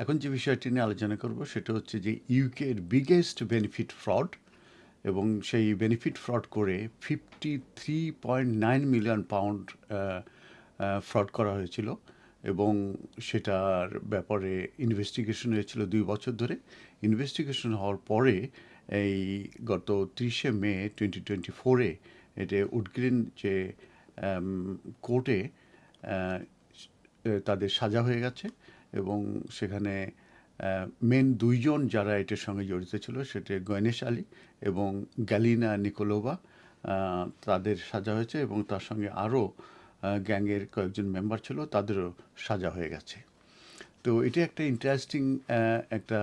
এখন যে বিষয়টি নিয়ে আলোচনা করব, সেটা হচ্ছে যে ইউকের বিগেস্ট বেনিফিট ফ্রড এবং সেই বেনিফিট ফ্রড করে fifty three point nine million pound fraud করা হয়েছিল এবং সেটার ব্যাপারে ইনভেস্টিগেশন হয়েছিল দুই বছর ধরে। ইনভেস্টিগেশন হওয়ার পরে এই গত ত্রিশে মে টোয়েন্টি টোয়েন্টি ফোরে এটা উডগ্রিন যে কোর্টে তাদের সাজা হয়ে গেছে। এবং সেখানে মেন দুইজন যারা এটার সঙ্গে জড়িত ছিল সেটা গণেশ আলী এবং গ্যালিনা নিকোলোভা তাদের সাজা হয়েছে এবং তার সঙ্গে আরও গ্যাংয়ের কয়েকজন মেম্বার ছিল, তাদেরও সাজা হয়ে গেছে। তো এটা একটা ইন্টারেস্টিং একটা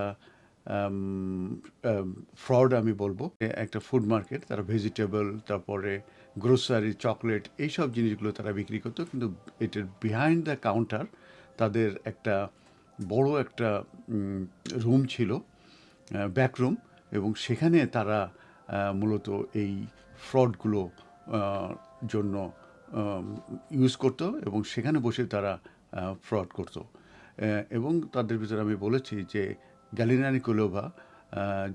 ফ্রড আমি বলব। একটা ফুড মার্কেট তারা ভেজিটেবল তারপরে গ্রোসারি চকলেট এইসব জিনিসগুলো তারা বিক্রি করতো, কিন্তু এটার বিহাইন্ড দ্য কাউন্টার তাদের একটা বড় একটা রুম ছিল ব্যাকরুম এবং সেখানে তারা মূলত এই ফ্রডগুলো জন্য ইউজ করতো এবং সেখানে বসে তারা ফ্রড করতো। এবং তাদের ভিতরে আমি বলেছি যে গ্যালিনানি কোলোভা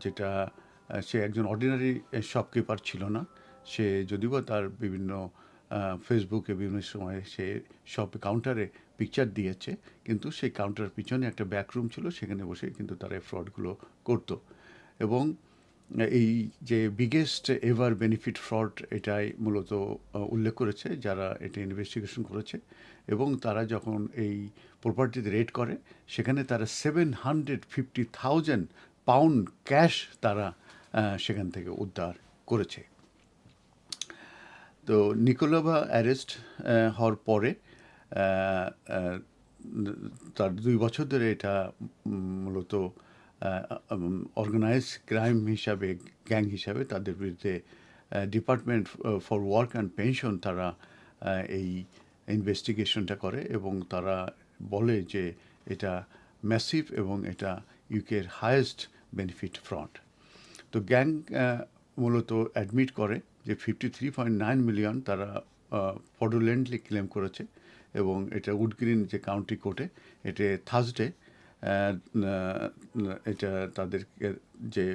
যেটা সে একজন অর্ডিনারি শপকিপার ছিল না, সে যদিও তার বিভিন্ন ফেসবুকে বিভিন্ন সময় সে সব কাউন্টারে পিকচার দিয়েছে। কিন্তু সেই কাউন্টারের পিছনে একটা ব্যাকরুম ছিল, সেখানে বসে কিন্তু তারা ফ্রডগুলো করতো। এবং এই যে বিগেস্ট এভার বেনিফিট ফ্রড এটাই মূলত উল্লেখ করেছে, যারা এটা ইনভেস্টিগেশন করেছে। এবং তারা যখন এই প্রপার্টিতে রেড করে, সেখানে তারা seven hundred fifty thousand pound cash তারা সেখান থেকে উদ্ধার করেছে। তো নিকোলোভা অ্যারেস্ট হওয়ার পরে তার দুই বছর ধরে এটা মূলত অর্গানাইজ ক্রাইম হিসাবে গ্যাং হিসাবে তাদের বিরুদ্ধে department for work and pension তারা এই ইনভেস্টিগেশনটা করে এবং তারা বলে যে এটা ম্যাসিভ এবং এটা ইউকের হায়েস্ট বেনিফিট ফ্রন্ট তো গ্যাং মূলত অ্যাডমিট করে যে fifty three point nine million তারা ফডুলেন্টলি ক্লেম করেছে এবং এটা উডগ্রিন যে কাউন্টি কোর্টে এটা থার্সডে এটা তাদেরকে যে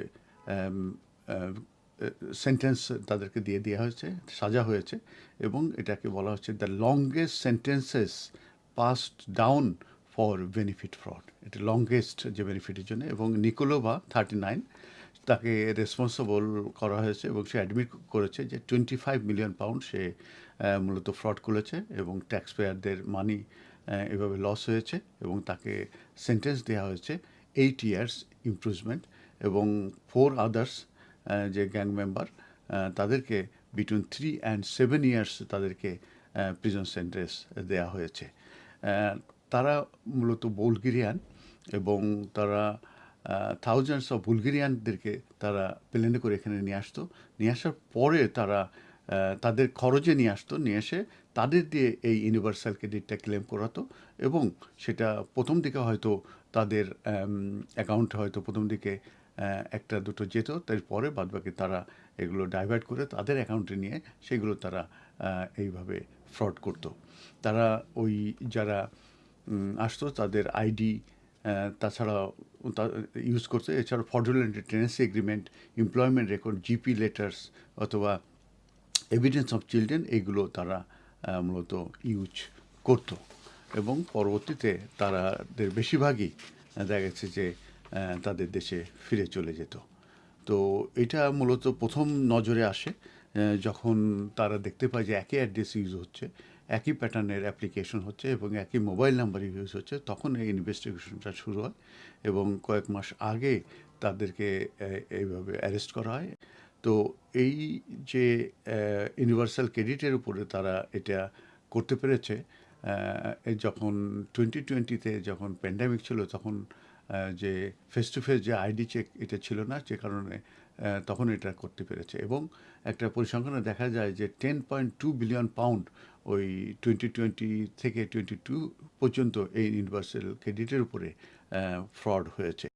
সেন্টেন্স তাদেরকে দিয়ে দেওয়া হয়েছে, সাজা হয়েছে এবং এটাকে বলা হচ্ছে the longest sentences passed down for benefit fraud এটা লংগেস্ট যে বেনিফিটের জন্য এবং নিকোলোভা থার্টি নাইন তাকে রেসপন্সিবল করা হয়েছে এবং সে অ্যাডমিট করেছে যে টোয়েন্টি ফাইভ মিলিয়ন পাউন্ড সে মূলত ফ্রড করেছে এবং ট্যাক্স পেয়ারদের মানি এভাবে লস হয়েছে এবং তাকে সেন্টেন্স দেওয়া হয়েছে এইট ইয়ার্স ইমপ্রুভমেন্ট এবং ফোর আদার্স যে গ্যাং মেম্বার তাদেরকে between three and seven years তাদেরকে প্রিজন সেন্টেন্স দেওয়া হয়েছে। তারা মূলত বুলগেরিয়ান এবং তারা থাউজেন্ডস অফ বুলগেরিয়ানদেরকে তারা প্লেনে করে এখানে নিয়ে আসতো। নিয়ে আসার পরে তারা তাদের খরচে নিয়ে আসতো। নিয়ে এসে তাদের দিয়ে এই ইউনিভার্সাল ক্রেডিটটা ক্লেম করাতো এবং সেটা প্রথম দিকে হয়তো তাদের অ্যাকাউন্টে হয়তো প্রথম দিকে একটা দুটো যেত। তারপরে বাদবাকি তারা এগুলো ডাইভার্ট করে তাদের অ্যাকাউন্টে নিয়ে সেগুলো তারা এইভাবে ফ্রড করতো। তারা ওই যারা আসতো তাদের আইডি তাছাড়াও ইউজ করতে এছাড়া fraudulent tenancy agreement employment record GP letters অথবা এভিডেন্স অফ চিলড্রেন এইগুলো তারা মূলত ইউজ করতো। এবং পরবর্তীতে তারাদের বেশিরভাগই দেখা গেছে যে তাদের দেশে ফিরে চলে যেত। তো এটা মূলত প্রথম নজরে আসে যখন তারা দেখতে পায় যে একই অ্যাড্রেস ইউজ হচ্ছে একই প্যাটার্নের অ্যাপ্লিকেশন হচ্ছে এবং একই মোবাইল নাম্বার ইউজ হচ্ছে, তখন এই ইনভেস্টিগেশনটা শুরু হয় এবং কয়েক মাস আগে তাদেরকে এইভাবে অ্যারেস্ট করা হয়। তো এই যে ইউনিভার্সাল ক্রেডিটের উপরে তারা এটা করতে পেরেছে যখন টোয়েন্টি টোয়েন্টিতে যখন প্যান্ডামিক ছিল তখন যে ফেস টু ফেস যে আইডি চেক এটা ছিল না, যে কারণে তখন এটা করতে পেরেছে এবং একটা পরিসংখ্যানে দেখা যায় যে ten point two billion pound ওই টোয়েন্টি টোয়েন্টি থেকে টোয়েন্টি টু পর্যন্ত এই ইউনিভার্সাল ক্রেডিটের উপরে ফ্রড হয়েছে।